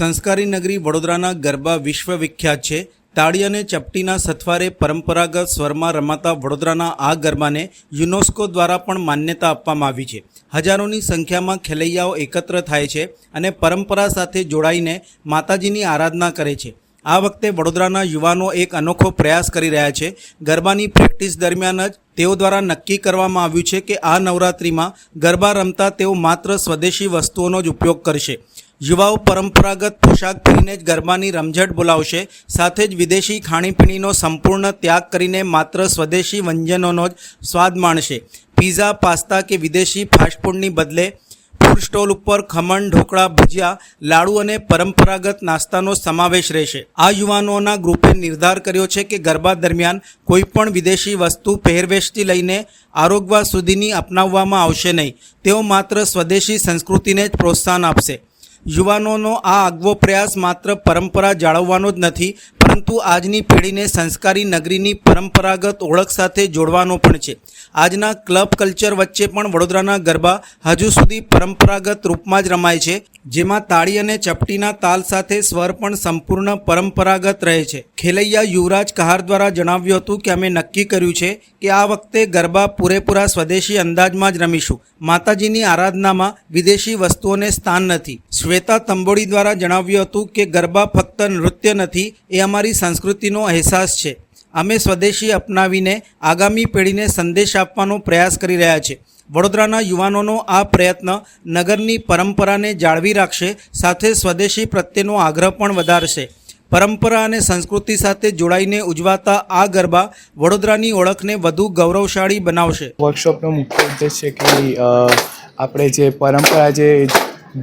સંસ્કારી નગરી વડોદરાના ગરબા વિશ્વવિખ્યાત છે. તાળી અને ચપટીના સથવારે પરંપરાગત સ્વરમાં રમાતા વડોદરાના આ ગરબાને યુનેસ્કો દ્વારા પણ માન્યતા આપવામાં આવી છે. હજારોની સંખ્યામાં ખેલૈયાઓ એકત્ર થાય છે અને પરંપરા સાથે જોડાઈને માતાજીની આરાધના કરે છે. આ વખતે વડોદરાના યુવાનો એક અનોખો પ્રયાસ કરી રહ્યા છે. ગરબાની પ્રેક્ટિસ દરમિયાન જ તેઓ દ્વારા નક્કી કરવામાં આવ્યું છે કે આ નવરાત્રિમાં ગરબા રમતા તેઓ માત્ર સ્વદેશી વસ્તુઓનો જ ઉપયોગ કરશે. યુવાઓ પરંપરાગત પોશાક પહેરીને જ ગરબાની રમઝટ બોલાવશે, સાથે જ વિદેશી ખાણીપીણીનો સંપૂર્ણ ત્યાગ કરીને માત્ર સ્વદેશી વ્યંજનોનો જ સ્વાદ માણશે. પીઝા, પાસ્તા કે વિદેશી ફાસ્ટફૂડની બદલે ફૂડ સ્ટોલ ઉપર ખમણ, ઢોકળા, ભજીયા, લાડુ અને પરંપરાગત નાસ્તાનો સમાવેશ રહેશે. આ યુવાનોના ગ્રુપે નિર્ધાર કર્યો છે કે ગરબા દરમિયાન કોઈ પણ વિદેશી વસ્તુ પહેરવેશથી લઈને આરોગવા સુધીની અપનાવવામાં આવશે નહીં. તેઓ માત્ર સ્વદેશી સંસ્કૃતિને જ પ્રોત્સાહન આપશે. યુવાનોનો આ આગવો પ્રયાસ માત્ર પરંપરા જાળવવાનો જ નથી, પરંતુ આજની પેઢીને સંસ્કારી નગરીની પરંપરાગત ઓળખ સાથે જોડવાનો પણ છે. આજના ક્લબ કલ્ચર વચ્ચે પણ વડોદરાના ગરબા હજુ સુધી પરંપરાગત રૂપમાં જ રમાય છે. જેમાં તાળી અને ચપટીના તાલ સાથે સ્વર પણ સંપૂર્ણ પરંપરાગત રહે છે. ખેલૈયા યુવરાજ કહાર દ્વારા જણાવ્યું હતું કે અમે નક્કી કર્યું છે કે આ વખતે ગરબા પૂરેપૂરા સ્વદેશી અંદાજમાં જ રમીશું. માતાજીની આરાધનામાં વિદેશી વસ્તુઓને સ્થાન નથી. શ્વેતા તંબોડી દ્વારા જણાવ્યું હતું કે ગરબા ફક્ત નૃત્ય નથી, એ અમારી સંસ્કૃતિનો અહેસાસ છે. અમે સ્વદેશી અપનાવીને આગામી પેઢીને સંદેશ આપવાનો પ્રયાસ કરી રહ્યા છે. વડોદરાના યુવાનોનો આ પ્રયત્ન નગરની પરંપરાને જાળવી રાખશે, સાથે સ્વદેશી પ્રત્યેનો આગ્રહ પણ વધારશે. પરંપરા અને સંસ્કૃતિ સાથે જોડાઈને ઉજવાતા આ ગરબા વડોદરાની ઓળખને વધુ ગૌરવશાળી બનાવશે. વર્કશોપનો મુખ્ય ઉદ્દેશ છે કે આપણે જે પરંપરા જે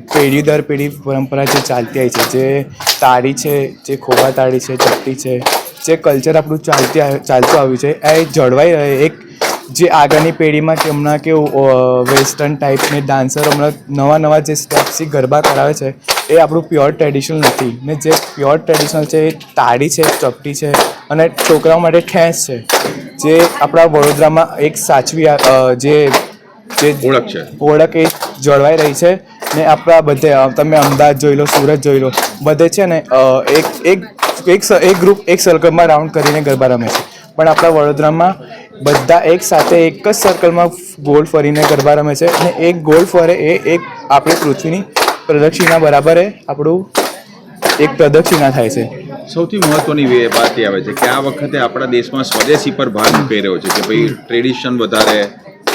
પેઢી દર પેઢી પરંપરા જે ચાલતી આવી છે, જે તાળી છે, જે ખોબા તાળી છે, ચપટી છે જે કલ્ચર આપણું ચાલતી ચાલતું આવ્યું છે એ જળવાઈ રહે. એક જે આગળની પેઢીમાં કે હમણાં કેવું વેસ્ટર્ન ટાઈપની ડાન્સર હમણાં નવા નવા જે સ્ટેપ્સથી ગરબા કરાવે છે એ આપણું પ્યોર ટ્રેડિશનલ નથી. ને જે પ્યોર ટ્રેડિશનલ છે એ તાળી છે ચપટી છે અને છોકરાઓ માટે ઠેંસ છે. જે આપણા વડોદરામાં એક સાચવી જે જે ઓળખ છે. ઓળખ એ જળવાઈ રહી છે ને આપણા બધે તમે અમદાવાદ જોઈ લો સુરત જોઈ લો બધે છે ને એક એક એક એક ગ્રુપ એક સર્કલમાં રાઉન્ડ કરીને ગરબા રમે છે. પણ આપણા વડોદરામાં બધા એક સાથે એક જ સર્કલમાં ગોલ ફરીને ગરબા રમે છે અને એક ગોલ ફરે એ એક આપણી પૃથ્વીની પ્રદક્ષિણા બરાબર આપણું એક પ્રદક્ષિણા થાય છે. સૌથી મહત્વની વાત એ આવે છે કે આ વખતે આપણા દેશમાં સ્વદેશી પર ભાર મૂકી રહ્યો છે કે ભાઈ ટ્રેડિશન વધારે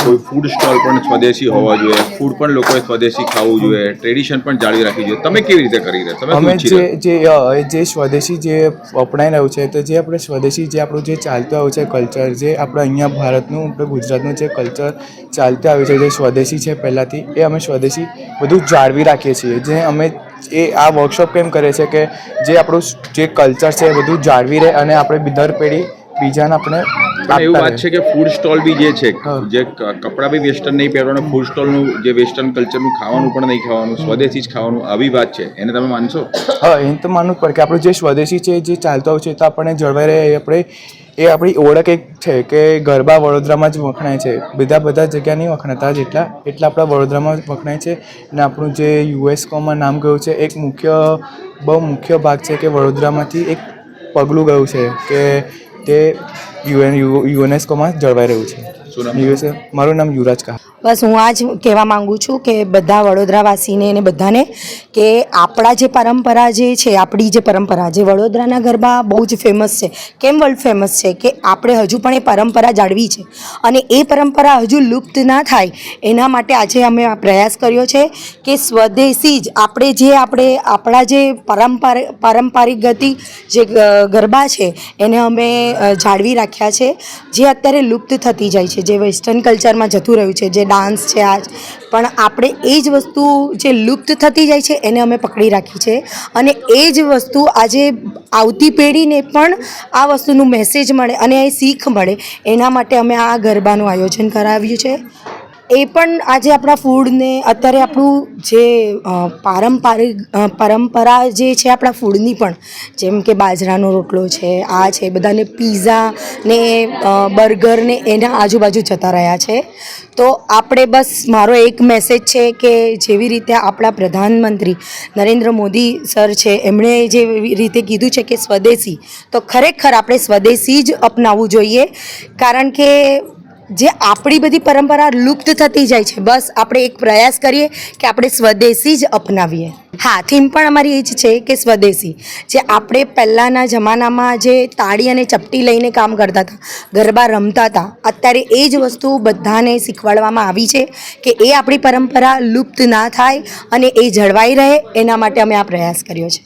કોઈ ફૂડ સ્ટોલ પણ સ્વદેશી હોવા જોઈએ. ફૂડ પણ લોકોએ સ્વદેશી ખાવું જોઈએ. ટ્રેડિશન પણ જાળવી રાખવી જોઈએ. તમે કેવી રીતે કરી રહ્યા તમે અમે જે જે જે સ્વદેશી જે અપનાઈ રહ્યું છે તો જે આપણે સ્વદેશી જે આપણું જે ચાલતું આવ્યું છે કલ્ચર જે આપણે અહીંયા ભારતનું આપણે ગુજરાતનું જે કલ્ચર ચાલતું આવ્યું છે જે સ્વદેશી છે પહેલાંથી એ અમે સ્વદેશી બધું જાળવી રાખીએ છીએ. જે અમે એ આ વર્કશોપ કેમ કરે છે કે જે આપણું જે કલ્ચર છે એ બધું જાળવી રહે અને આપણે દર પેઢી બીજાને આપણે એવું વાત છે કે ફૂડ સ્ટોલ બી જે છે. જે કપડાં બી વેસ્ટર્ન નહીં પહેરવાનું ફૂડ સ્ટોલનું જે વેસ્ટર્ન કલ્ચરનું ખાવાનું પણ નહીં ખાવાનું સ્વદેશી જ ખાવાનું આવી વાત છે. એને તમે માનશો? હા એ તો માનવું પડે કે આપણું જે સ્વદેશી છે જે ચાલતો હોય છે તો આપણને જળવાઈ રહે એ આપણે એ આપણી ઓળખ એક છે કે ગરબા વડોદરામાં જ વખણાય છે. બધા બધા જગ્યા નહીં વખણાતા જેટલા એટલા આપણા વડોદરામાં જ વખણાય છે. અને આપણું જે યુએસકોમાં નામ ગયું છે એક મુખ્ય બહુ મુખ્ય ભાગ છે કે વડોદરામાંથી એક પગલું ગયું છે કે તે યુએન યુનેસ્કોમાં જળવાઈ રહ્યું છે. યુએસએ મારું નામ યુવરાજ કા બસ હું આ જ કહેવા માગું છું કે બધા વડોદરાવાસીને અને બધાને કે આપણા જે પરંપરા જે છે આપણી જે પરંપરા જે વડોદરાના ગરબા બહુ જ ફેમસ છે. કેમ વર્લ્ડ ફેમસ છે? કે આપણે હજુ પણ એ પરંપરા જાળવી છે. અને એ પરંપરા હજુ લુપ્ત ના થાય એના માટે આજે અમે આ પ્રયાસ કર્યો છે કે સ્વદેશી જ આપણે જે આપણે આપણા જે પરંપરા પારંપરિક ગતિ જે ગરબા છે એને અમે જાળવી જાળવી રાખ્યા છે, જે અત્યારે લુપ્ત થતી જાય છે, જે વેસ્ટર્ન કલ્ચરમાં જતું રહ્યું છે, જે ડાન્સ છે આજ. પણ આપણે એ જ વસ્તુ જે લુપ્ત થતી જાય છે, એને અમે પકડી રાખી છે. અને એ જ વસ્તુ આજે આવતી પેઢીને પણ આ વસ્તુનું મેસેજ મળે અને એ શીખ મળે. એના માટે અમે આ ગરબાનું આયોજન કરાવ્યું છે. એ પણ આજે આપણા ફૂડને અત્યારે આપણું જે પારંપરિક પરંપરા જે છે આપણા ફૂડની પણ, જેમ કે બાજરાનો રોટલો છે, આ છે, બધાને પીઝા ને બર્ગર ને એના આજુબાજુ જતા રહ્યા છે. તો આપણે બસ, મારો એક મેસેજ છે કે જેવી રીતે આપણા પ્રધાનમંત્રી નરેન્દ્ર મોદી સર છે, એમણે જે રીતે કીધું છે કે સ્વદેશી, તો ખરેખર આપણે સ્વદેશી જ અપનાવવું જોઈએ. કારણ કે જે આપણી બધી પરંપરા લુપ્ત થતી જાય છે. બસ આપણે એક પ્રયાસ કરીએ કે આપણે સ્વદેશી જ અપનાવીએ. હા, થીમ પણ અમારી એ જ છે કે સ્વદેશી. જે આપણે પહેલાંના જમાનામાં જે તાળી અને ચપટી લઈને કામ કરતા હતા, ગરબા રમતા હતા, અત્યારે એ જ વસ્તુ બધાને શીખવાડવામાં આવી છે કે એ આપણી પરંપરા લુપ્ત ના થાય અને એ જળવાઈ રહે, એના માટે અમે આ પ્રયાસ કર્યો છે.